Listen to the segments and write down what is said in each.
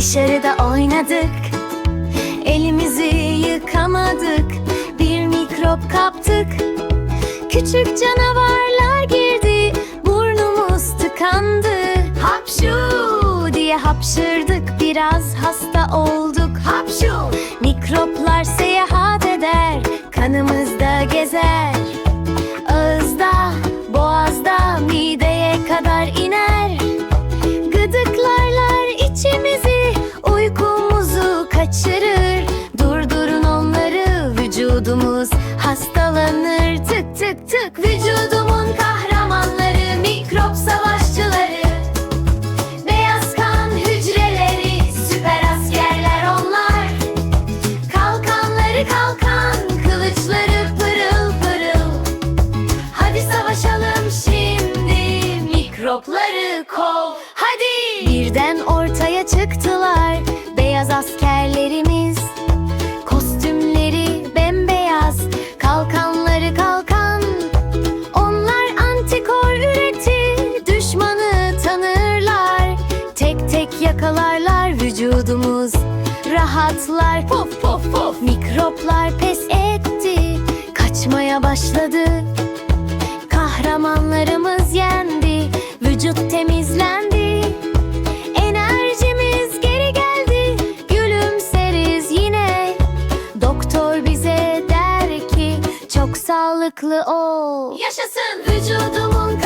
Dışarıda oynadık. Elimizi yıkamadık. Bir mikrop kaptık. Küçük canavarlar girdi. Burnumuz tıkandı. Hapşu! diye hapşırdık. Biraz hasta olduk. Hapşu! Mikroplar seyahat eder. Kanımızda gezer vücudumuz hastalanır Tık tık tık. Vücudumun kahramanları, mikrop savaşçıları. Beyaz kan hücreleri, süper askerler onlar. Kalkanları kalkan, kılıçları pırıl pırıl. Hadi savaşalım şimdi mikropları kov. Hadi! Birden ortaya çıktılar beyaz askerlerimiz vücudumuz rahatlar Pof pof pof Mikroplar pes etti kaçmaya başladı Kahramanlarımız yendi, vücut temizlendi. Enerjimiz geri geldi, gülümseriz yine. Doktor bize der ki çok sağlıklı ol. Yaşasın vücudumun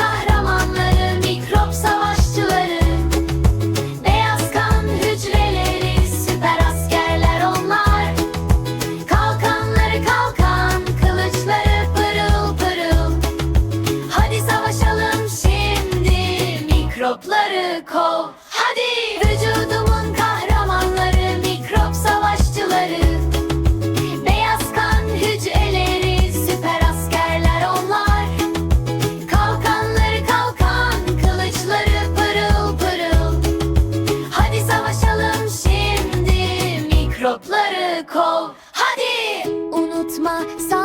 mikropları kov. Hadi vücudumun kahramanları, mikrop savaşçıları. Beyaz kan hücreleri, süper askerler onlar. Kalkanları kalkan, kılıçları pırıl pırıl. Hadi savaşalım şimdi mikropları kov. Hadi! Unutma en